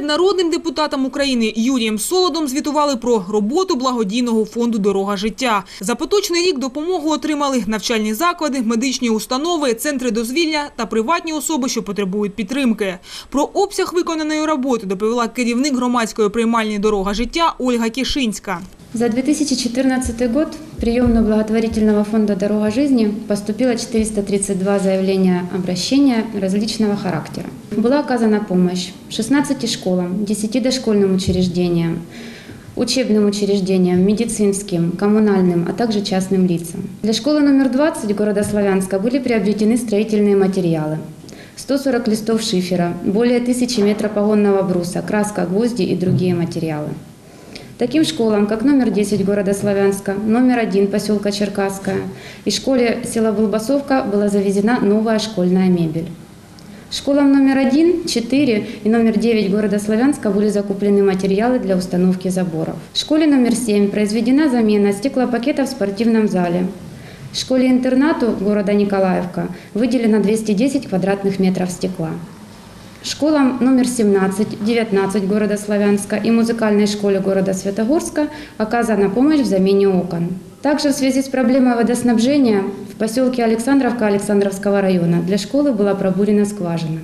Перед народним депутатом України Юрієм Солодом звітували про роботу благодійного фонду «Дорога життя». За поточний рік допомогу отримали навчальні заклади, медичні установи, центри дозвілля та приватні особи, що потребують підтримки. Про обсяг виконаної роботи доповіла керівник громадської приймальні «Дорога життя» Ольга Кишинська. За 2014 год в приемную благотворительного фонда «Дорога жизни» поступило 432 заявления обращения различного характера. Была оказана помощь 16 школам, 10 дошкольным учреждениям, учебным учреждениям, медицинским, коммунальным, а также частным лицам. Для школы номер 20 города Славянска были приобретены строительные материалы. 140 листов шифера, более 1000 метропогонного бруса, краска, гвозди и другие материалы. Таким школам, как номер 10 города Славянска, номер 1 поселка Черкасская и школе села Булбасовка была завезена новая школьная мебель. Школам номер 1, 4 и номер 9 города Славянска были закуплены материалы для установки заборов. В школе номер 7 произведена замена стеклопакетов в спортивном зале. В школе-интернату города Николаевка выделено 210 квадратных метров стекла. Школам номер 17, 19 города Славянска и музыкальной школе города Светогорска оказана помощь в замене окон. Также в связи с проблемой водоснабжения в поселке Александровка Александровского района для школы была пробурена скважина.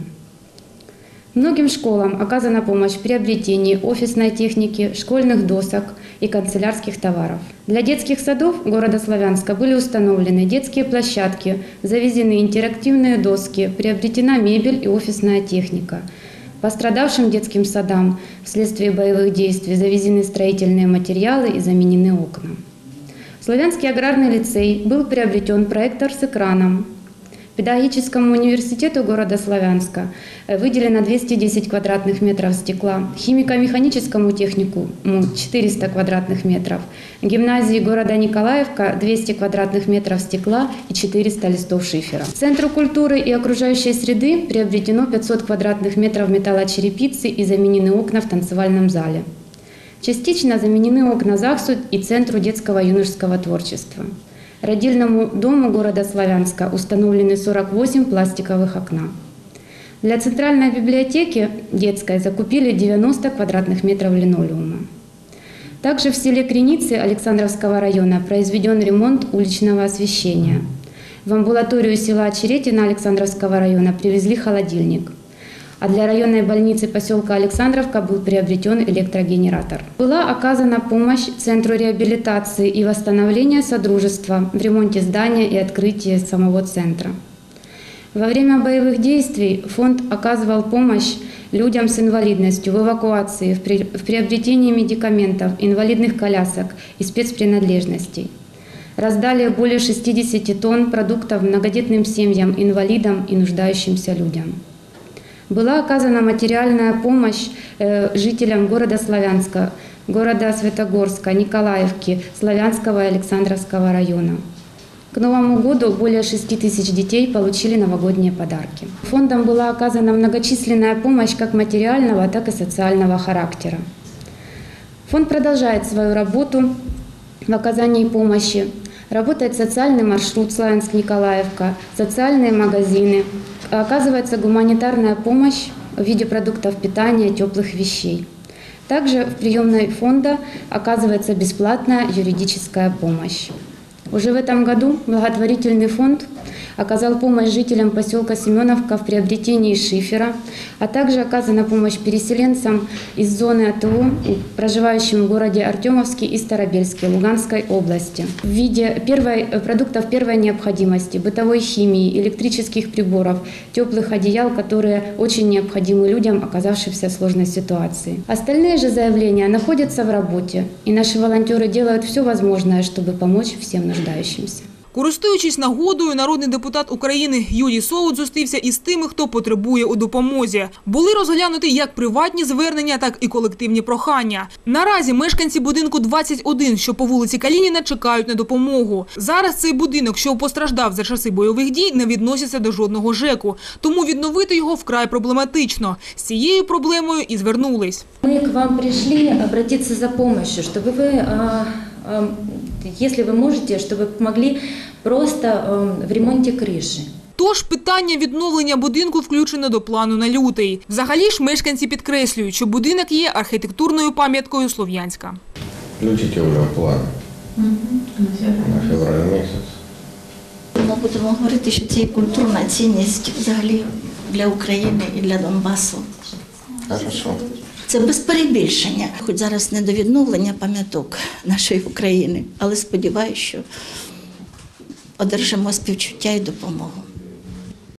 Многим школам оказана помощь в приобретении офисной техники, школьных досок и канцелярских товаров. Для детских садов города Славянска были установлены детские площадки, завезены интерактивные доски, приобретена мебель и офисная техника. Пострадавшим детским садам вследствие боевых действий завезены строительные материалы и заменены окна. Славянский аграрный лицей был приобретен проектор с экраном, Педагогическому университету города Славянска выделено 210 квадратных метров стекла, химико-механическому технику 400 квадратных метров, гимназии города Николаевка 200 квадратных метров стекла и 400 листов шифера. Центру культуры и окружающей среды приобретено 500 квадратных метров металлочерепицы и заменены окна в танцевальном зале. Частично заменены окна ЗАГСу и Центру детского юношеского творчества. Родильному дому города Славянска установлены 48 пластиковых окна. Для центральной библиотеки детской закупили 90 квадратных метров линолеума. Также в селе Креницы Александровского района произведен ремонт уличного освещения. В амбулаторию села Очеретина Александровского района привезли холодильник – а для районной больницы поселка Александровка был приобретен электрогенератор. Была оказана помощь Центру реабилитации и восстановления Содружества в ремонте здания и открытии самого центра. Во время боевых действий фонд оказывал помощь людям с инвалидностью в эвакуации, в, приобретении медикаментов, инвалидных колясок и спецпринадлежностей. Раздали более 60 тонн продуктов многодетным семьям, инвалидам и нуждающимся людям. Была оказана материальная помощь э, жителям города Славянска, города Светогорска, Николаевки, Славянского и Александровского района. К Новому году более 6 тысяч детей получили новогодние подарки. Фондом была оказана многочисленная помощь как материального, так и социального характера. Фонд продолжает свою работу в оказании помощи. Работает социальный маршрут Славянск-Николаевка, социальные магазины, Оказывается гуманитарная помощь в виде продуктов питания, теплых вещей. Также в приемной фонда оказывается бесплатная юридическая помощь. Уже в этом году благотворительный фонд оказал помощь жителям поселка Семеновка в приобретении шифера, а также оказана помощь переселенцам из зоны АТО, проживающим в городе Артемовске и Старобельске Луганской области в виде первой, продуктов первой необходимости, бытовой химии, электрических приборов, теплых одеял, которые очень необходимы людям, оказавшимся в сложной ситуации. Остальные же заявления находятся в работе, и наши волонтеры делают все возможное, чтобы помочь всем нуждающимся. Користуючись нагодою, народний депутат України Юрій Солод зустрівся із тими, хто потребує у допомозі. Були розглянуті як приватні звернення, так і колективні прохання. Наразі мешканці будинку 21, що по вулиці Калініна, чекають на допомогу. Зараз цей будинок, що постраждав за часи бойових дій, не відноситься до жодного ЖЕКу, тому відновити його вкрай проблематично. З цією проблемою і звернулись. Ми к вам прийшли обратитися за допомогою, щоб ви если вы можете, чтобы помогли просто в ремонте крыши. Тож питання відновлення будинку включено до плану на лютий. Взагалі ж мешканці підкреслюють, що будинок є архітектурною пам'яткою Слов'янська. Включите уже в план на февраль месяц. Ми будемо говорити, що це є культурна цінність взагалі для України і для Донбасу. Хорошо. Це без перебільшення. Хоч зараз не до відновлення пам'яток нашої України, але сподіваюся, що одержимо співчуття і допомогу.